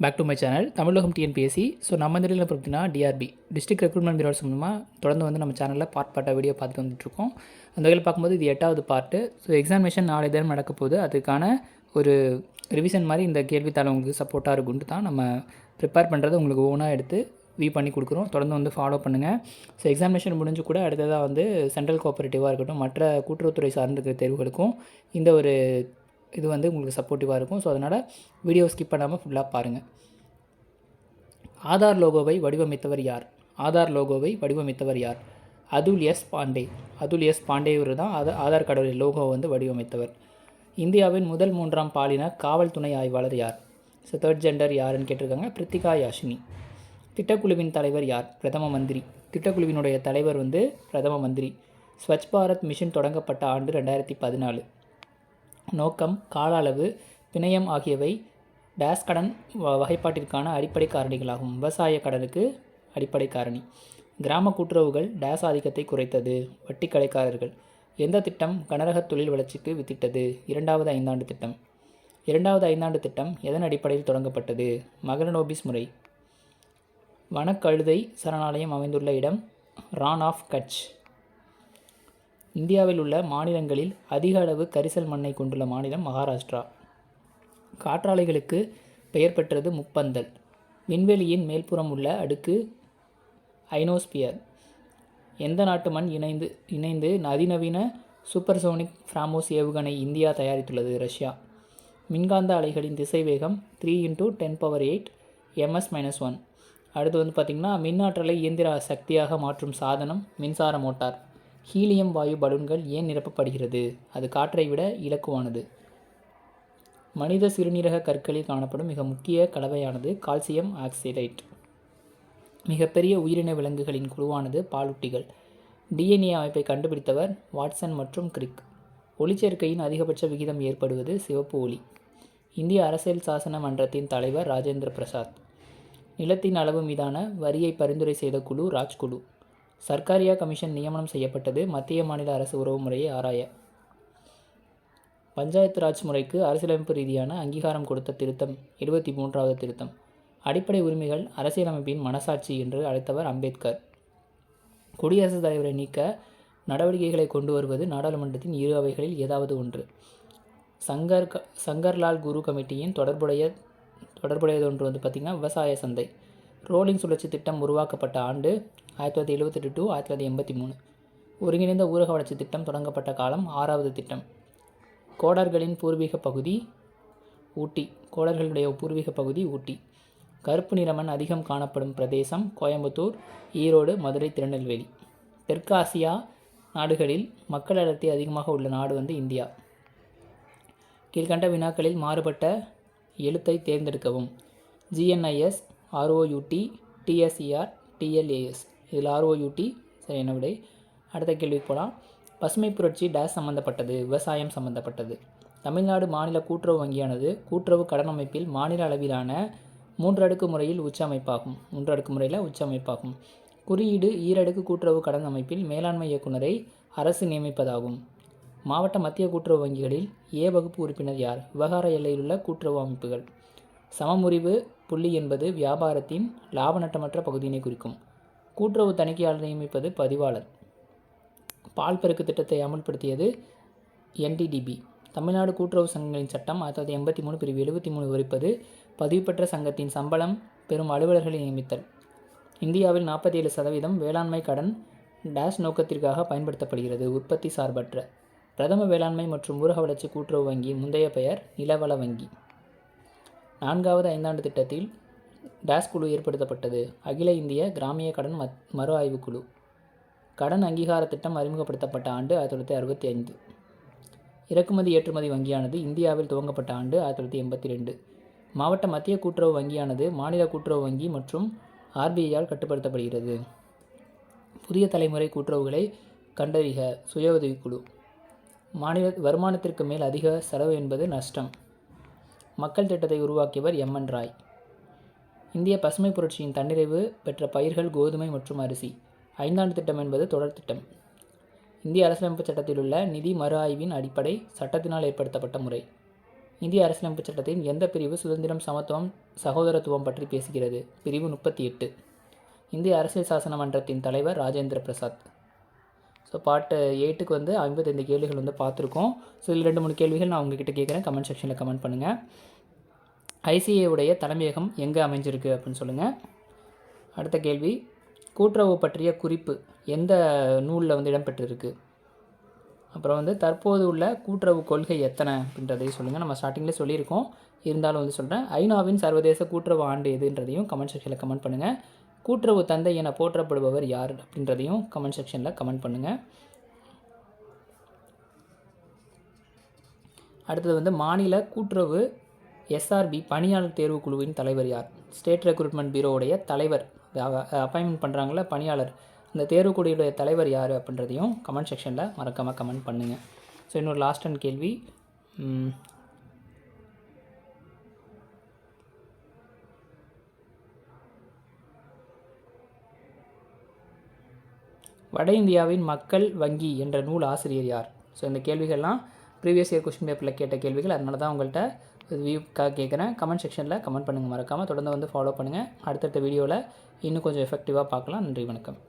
Back to my channel Tamilagam TNPSC so நம்ம இந்த இதில் பார்த்தீங்கன்னா டிஆர்பி டிஸ்ட்ரிக்ட் ரெக்ரூட்மெண்ட் பியூரோ சம்மந்தமாக தொடர்ந்து வந்து நம்ம சேனலில் பார்ட் பார்ட்டாக வீடியோ பார்த்துட்டு வந்துட்டுருக்கோம் அந்த வகையில் பார்க்கும்போது இது எட்டாவது பார்ட்டு ஸோ எக்ஸாமினேஷன் நாளை தினம் நடக்க போகுது. அதுக்கான ஒரு ரிவிஷன் மாதிரி இந்த கேள்வித்தாள் உங்களுக்கு சப்போர்ட்டாக இருக்குன்ட்டு தான் நம்ம ப்ரிப்பேர் பண்ணுறதை உங்களுக்கு ஓனாக எடுத்து வி பண்ணி கொடுக்குறோம். தொடர்ந்து வந்து ஃபாலோ பண்ணுங்கள் ஸோ எக்ஸாமினேஷன் முடிஞ்சு கூட அடுத்ததாக வந்து சென்ட்ரல் கோஆப்ரேட்டிவாக இருக்கட்டும் மற்ற கூட்டுறவுத்துறை சார்ந்திருக்கிற தேர்வுகளுக்கும் இந்த ஒரு இது வந்து உங்களுக்கு சப்போர்ட்டிவாக இருக்கும். ஸோ அதனால் வீடியோ ஸ்கிப் பண்ணாமல் ஃபுல்லாக பாருங்கள் ஆதார் லோகோவை வடிவமைத்தவர் யார்? ஆதார் லோகோவை வடிவமைத்தவர் யார்? அதுல் எஸ் பாண்டே. அதுல் எஸ் பாண்டே இவர் தான் ஆதா ஆதார் கார்டுடைய லோகோவை வந்து வடிவமைத்தவர். இந்தியாவின் முதல் மூன்றாம் பாலின காவல் துணை ஆய்வாளர் யார்? ஸோ தேர்ட் ஜெண்டர் யாருன்னு கேட்டிருக்காங்க? பிரித்திகா யாஷினி. திட்டக்குழுவின் தலைவர் யார்? பிரதம மந்திரி. திட்டக்குழுவினுடைய தலைவர் வந்து பிரதம மந்திரி. ஸ்வச் பாரத் மிஷன் தொடங்கப்பட்ட ஆண்டு ரெண்டாயிரத்தி பதினாலு. நோக்கம் கால அளவு பிணையம் ஆகியவை டேஸ் கடன் வ- வகைப்பாட்டிற்கான அடிப்படை காரணிகளாகும். விவசாய கடனுக்கு அடிப்படை காரணி. கிராம கூட்டுறவுகள் டேஸ் ஆதிக்கத்தை குறைத்தது. வட்டி கடைக்காரர்கள். எந்த திட்டம் கனரக தொழில் வளர்ச்சிக்கு வித்திட்டது? இரண்டாவது ஐந்தாண்டு திட்டம். இரண்டாவது ஐந்தாண்டு திட்டம் எதன் அடிப்படையில் தொடங்கப்பட்டது? மகரனோபிஸ் முறை. வனக்கழுதை சரணாலயம் அமைந்துள்ள இடம் ரான் ஆஃப் கட்ச். இந்தியாவில் உள்ள மாநிலங்களில் அதிக அளவு கரிசல் மண்ணை கொண்டுள்ள மாநிலம் மகாராஷ்டிரா. காற்றாலைகளுக்கு பெயர் பெற்றது முப்பந்தல். விண்வெளியின் மேல்புறம் உள்ள அடுக்கு ஐனோஸ்பியர். எந்த நாட்டு மண் இணைந்து இணைந்து அதிநவீன சூப்பர்சோனிக் ஃப்ராமோஸ் ஏவுகணை இந்தியா தயாரித்துள்ளது? ரஷ்யா. மின்காந்த அலைகளின் திசைவேகம் three into ten power eight MS minus one அடுத்து வந்து பார்த்திங்கன்னா மின்னாற்றலை இயந்திர சக்தியாக மாற்றும் சாதனம் மின்சார மோட்டார். ஹீலியம் வாயு பலூன்கள் ஏன் நிரப்பப்படுகிறது? அது காற்றை விட இலக்குவானது. மனித சிறுநீரக கற்களில் காணப்படும் மிக முக்கிய கலவையானது கால்சியம் ஆக்சிடைட் மிகப்பெரிய உயிரின விலங்குகளின் குழுவானது பாலூட்டிகள். டிஎன்ஏ அமைப்பை கண்டுபிடித்தவர் வாட்சன் மற்றும் கிரிக். ஒளிச்சேர்க்கையின் அதிகபட்ச விகிதம் ஏற்படுவது சிவப்பு ஒளி. இந்திய அரசியல் சாசன மன்றத்தின் தலைவர் ராஜேந்திர பிரசாத். நிலத்தின் அளவு மீதான வரியை பரிந்துரை செய்த குழு ராஜ்குழு. சர்க்காரியா கமிஷன் நியமனம் செய்யப்பட்டது மத்திய மாநில அரசு உறவு முறையை ஆராய. பஞ்சாயத்து ராஜ் முறைக்கு அரசியலமைப்பு ரீதியான அங்கீகாரம் கொடுத்த திருத்தம் இருபத்தி மூன்றாவது திருத்தம். அடிப்படை உரிமைகள் அரசியலமைப்பின் மனசாட்சி என்று அழைத்தவர் அம்பேத்கர். குடியரசுத் தலைவரை நீக்க நடவடிக்கைகளை கொண்டு வருவது நாடாளுமன்றத்தின் இரு அவைகளில் ஏதாவது ஒன்று. சங்கர் க- சங்கர்லால் குரு கமிட்டியின் தொடர்புடைய தொடர்புடையது ஒன்று வந்து பார்த்திங்கன்னா விவசாய சந்தை. ரோலிங் சுழற்சி திட்டம் உருவாக்கப்பட்ட ஆண்டு ஆயிரத்தி தொள்ளாயிரத்தி எழுபத்தெட்டு டு ஆயிரத்தி தொள்ளாயிரத்தி எண்பத்தி மூணு. ஒருங்கிணைந்த ஊரக வளர்ச்சி திட்டம் தொடங்கப்பட்ட காலம் ஆறாவது திட்டம். கோடர்களின் பூர்வீக பகுதி ஊட்டி. கோடர்களுடைய பூர்வீக பகுதி ஊட்டி. கருப்பு நிறமன் அதிகம் காணப்படும் பிரதேசம் கோயம்புத்தூர் ஈரோடு மதுரை திருநெல்வேலி. தெற்காசியா நாடுகளில் மக்கள் அடர்த்தி அதிகமாக உள்ள நாடு வந்து இந்தியா. கீழ்கண்ட வினாக்களில் மாறுபட்ட எழுத்தை தேர்ந்தெடுக்கவும். ஜிஎன்ஐஎஸ் ஆர்ஓயூடி டிஎஸ்இஆர் டிஎல்ஏஎஸ் இதில் ஆர்ஓயூடி சரியான விடை? அடுத்த கேள்விக்கு போகலாம் பசுமை புரட்சி டேஸ் சம்பந்தப்பட்டது விவசாயம் சம்பந்தப்பட்டது. தமிழ்நாடு மாநில கூட்டுறவு வங்கியானது கூட்டுறவு கடன் அமைப்பில் மாநில அளவிலான மூன்று அடுக்கு முறையில் உச்ச அமைப்பாகும். மூன்று அடுக்கு முறையில் உச்ச அமைப்பாகும். குறியீடு ஈரடுக்கு கூட்டுறவு கடன் அமைப்பில் மேலாண்மை இயக்குனரை அரசு நியமிப்பதாகும். மாவட்ட மத்திய கூட்டுறவு வங்கிகளில் ஏ வகுப்பு உறுப்பினர் யார்? விவகார எல்லையில் உள்ள கூட்டுறவு அமைப்புகள். சமமுறிவு புள்ளி என்பது வியாபாரத்தின் லாப நட்டமற்ற பகுதியினை குறிக்கும். கூட்டுறவு தணிக்கையாளர் நியமிப்பது பதிவாளர். பால் பெருக்கு திட்டத்தை அமல்படுத்தியது என்டிடிபி தமிழ்நாடு கூட்டுறவு சங்கங்களின் சட்டம் ஆயிரத்தி தொள்ளாயிரத்தி எண்பத்தி மூணு பிரிவு எழுபத்தி மூணு விவரிப்பது பதிவு பெற்ற சங்கத்தின் சம்பளம் பெரும் அலுவலர்களை நியமித்தல். இந்தியாவில் நாற்பத்தி ஏழு சதவீதம் வேளாண்மை கடன் டேஷ் நோக்கத்திற்காக பயன்படுத்தப்படுகிறது உற்பத்தி சார்பற்ற. பிரதம வேளாண்மை மற்றும் ஊரக வளர்ச்சி கூட்டுறவு வங்கி முந்தைய பெயர் நிலவள வங்கி. நான்காவது ஐந்தாண்டு திட்டத்தில் டேஸ் குழு ஏற்படுத்தப்பட்டது. அகில இந்திய கிராமிய கடன் மத் மறு ஆய்வுக் குழு. கடன் அங்கீகார திட்டம் அறிமுகப்படுத்தப்பட்ட ஆண்டு ஆயிரத்தி தொள்ளாயிரத்தி அறுபத்தி ஐந்து. இறக்குமதி ஏற்றுமதி வங்கியானது இந்தியாவில் துவங்கப்பட்ட ஆண்டு ஆயிரத்தி தொள்ளாயிரத்தி எண்பத்தி ரெண்டு. மாவட்ட மத்திய கூட்டுறவு வங்கியானது மாநில கூட்டுறவு வங்கி மற்றும் ஆர்பிஐயால் கட்டுப்படுத்தப்படுகிறது. புதிய தலைமுறை கூட்டுறவுகளை கண்டறிக. சுய உதவிக்குழு. மாநில வருமானத்திற்கு மேல் அதிக செலவு என்பது நஷ்டம். மக்கள் திட்டத்தை உருவாக்கியவர் எம்என் ராய். இந்திய பசுமை புரட்சியின் தன்னிறைவு பெற்ற பயிர்கள் கோதுமை மற்றும் அரிசி. ஐந்தாண்டு திட்டம் என்பது தொடர் திட்டம். இந்திய அரசியலமைப்பு சட்டத்தில் உள்ள நிதி மறு ஆய்வின் அடிப்படை சட்டத்தினால் ஏற்படுத்தப்பட்ட முறை. இந்திய அரசியலமைப்பு சட்டத்தின் எந்த பிரிவு சுதந்திரம் சமத்துவம் சகோதரத்துவம் பற்றி பேசுகிறது? பிரிவு முப்பத்தி எட்டு. இந்திய அரசியல் சாசன மன்றத்தின் தலைவர் ராஜேந்திர பிரசாத். ஸோ பாட்டு எயிட்டுக்கு வந்து ஐம்பத்தைந்து கேள்விகள் வந்து பார்த்துருக்கோம். ஸோ இதில் ரெண்டு மூணு கேள்விகள் நான் உங்ககிட்ட கேட்குறேன். கமெண்ட் செக்ஷனில் கமெண்ட் பண்ணுங்கள் ஐசிஏ உடைய தலைமையகம் எங்கே அமைஞ்சிருக்கு அப்படின்னு சொல்லுங்கள் அடுத்த கேள்வி. கூட்டுறவு பற்றிய குறிப்பு எந்த நூலில் வந்து இடம்பெற்றிருக்கு? அப்புறம் வந்து தற்போது உள்ள கூட்டுறவு கொள்கை எத்தனை அப்படின்றதையும் சொல்லுங்கள் நம்ம ஸ்டார்டிங்கில் சொல்லியிருக்கோம். இருந்தாலும் வந்து சொல்கிறேன் ஐநாவின் சர்வதேச கூட்டுறவு ஆண்டு எதுன்றதையும் கமெண்ட் செக்ஷனில் கமெண்ட் பண்ணுங்கள் கூட்டுறவு தந்தை என போற்றப்படுபவர் யார் அப்படின்றதையும் கமெண்ட் செக்ஷனில் கமெண்ட் பண்ணுங்கள் அடுத்தது வந்து மாநில கூட்டுறவு எஸ்ஆர்பி பணியாளர் தேர்வு குழுவின் தலைவர் யார்? ஸ்டேட் ரெக்ரூட்மெண்ட் பீரோவுடைய தலைவர் அப்பாயின்மெண்ட் பண்ணுறாங்கள பணியாளர். இந்த தேர்வுக்குடியுடைய தலைவர் யார் அப்படின்றதையும் கமெண்ட் செக்ஷனில் மறக்காமல் கமெண்ட் பண்ணுங்கள் ஸோ இன்னொரு லாஸ்ட் அண்ட் கேள்வி. வட இந்தியாவின் மக்கள் வங்கி என்ற நூல் ஆசிரியர் யார்? ஸோ இந்த கேள்விகள்லாம் ப்ரீவியஸ் இயர் கொஸ்டின் பேப்பரில் கேட்ட கேள்விகள். அதனால தான் உங்கள்கிட்ட வியூக்காக கேட்குறேன். கமெண்ட் செக்ஷனில் கமெண்ட் பண்ணுங்கள் மறக்காமல் தொடர்ந்து வந்து ஃபாலோ பண்ணுங்கள் அடுத்தடுத்த வீடியோவில் இன்னும் கொஞ்சம் எஃபெக்டிவாக பார்க்கலாம். நன்றி வணக்கம்.